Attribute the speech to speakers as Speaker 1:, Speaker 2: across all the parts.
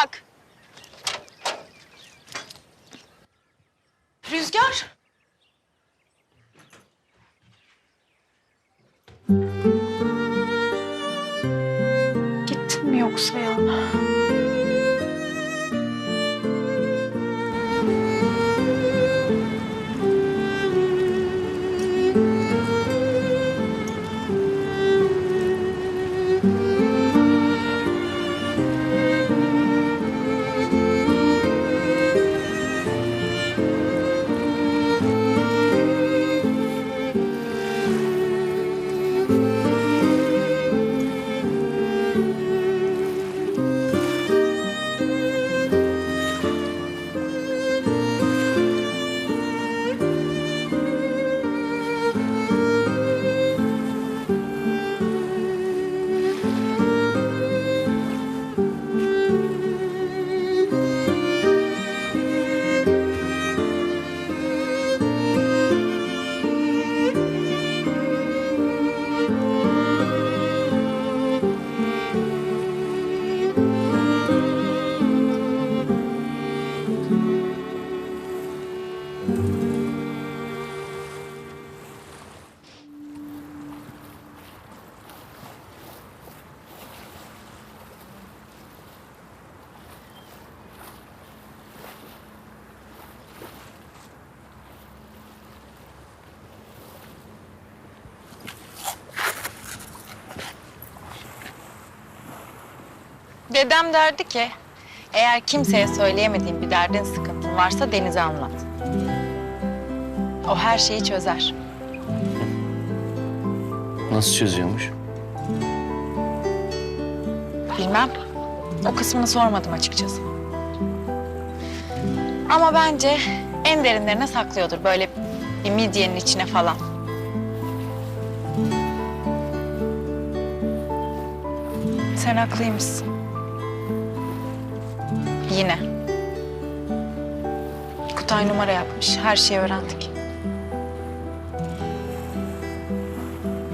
Speaker 1: bak. Rüzgar. Gittin mi yoksa ya? Thank you. Dedem derdi ki eğer kimseye söyleyemediğin bir derdin sıkıntın varsa Deniz'e anlat. O her şeyi çözer.
Speaker 2: Nasıl çözüyormuş?
Speaker 1: Bilmem. O kısmını sormadım açıkçası. Ama bence en derinlerine saklıyordur. Böyle bir midyenin içine falan. Sen haklıymışsın. Yine. Kutay numara yapmış. Her şeyi öğrendik.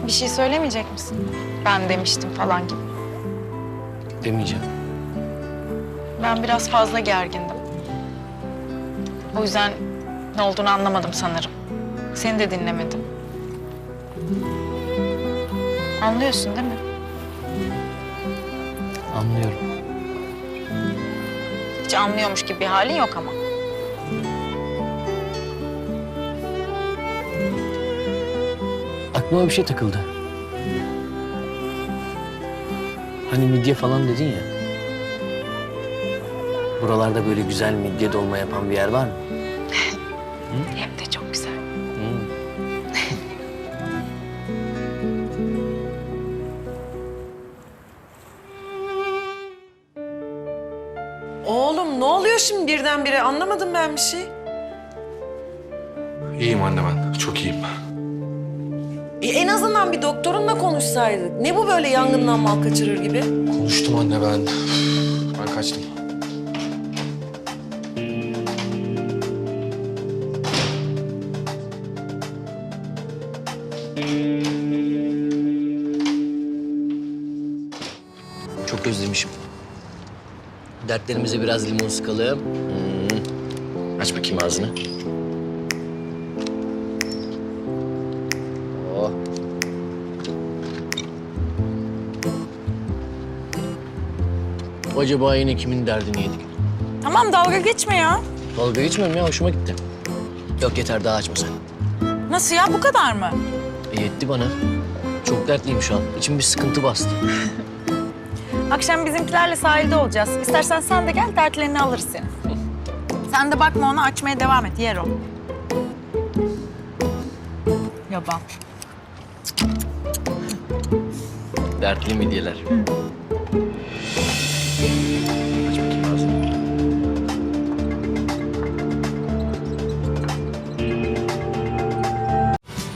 Speaker 1: Bir şey söylemeyecek misin? Ben demiştim falan gibi.
Speaker 2: Demeyeceğim.
Speaker 1: Ben biraz fazla gergindim. O yüzden ne olduğunu anlamadım sanırım. Seni de dinlemedim. Anlıyorsun değil mi?
Speaker 2: Anlıyorum.
Speaker 1: Hiç anlıyormuş gibi bir halin yok ama.
Speaker 2: Aklıma bir şey takıldı. Hani midye falan dedin ya. Buralarda böyle güzel midye dolma yapan bir yer var mı?
Speaker 1: Hem de çok güzel.
Speaker 2: Hı.
Speaker 3: Oğlum ne oluyor şimdi birdenbire anlamadım ben bir şey.
Speaker 4: İyiyim anne ben. Çok iyiyim.
Speaker 3: E, en azından bir doktorunla konuşsaydık. Ne bu böyle yangından mal kaçırır gibi?
Speaker 4: Konuştum anne ben. Ben kaçtım.
Speaker 2: Çok özlemişim. Dertlerimize biraz limon sıkalım. Hmm. Aç bakayım ağzını. Acaba yine kimin derdini yedik?
Speaker 1: Tamam dalga geçme ya.
Speaker 2: Dalga geçmiyorum ya hoşuma gitti. Yok yeter daha açma sen.
Speaker 1: Nasıl ya bu kadar mı?
Speaker 2: E, yetti bana. Çok dertliyim şu an. İçim bir sıkıntı bastı.
Speaker 1: Akşam bizimkilerle sahilde olacağız. İstersen sen de gel dertlerini alırız seni. Sen de bakma ona açmaya devam et yer o. Yaban.
Speaker 2: Dertli midyeler. Aç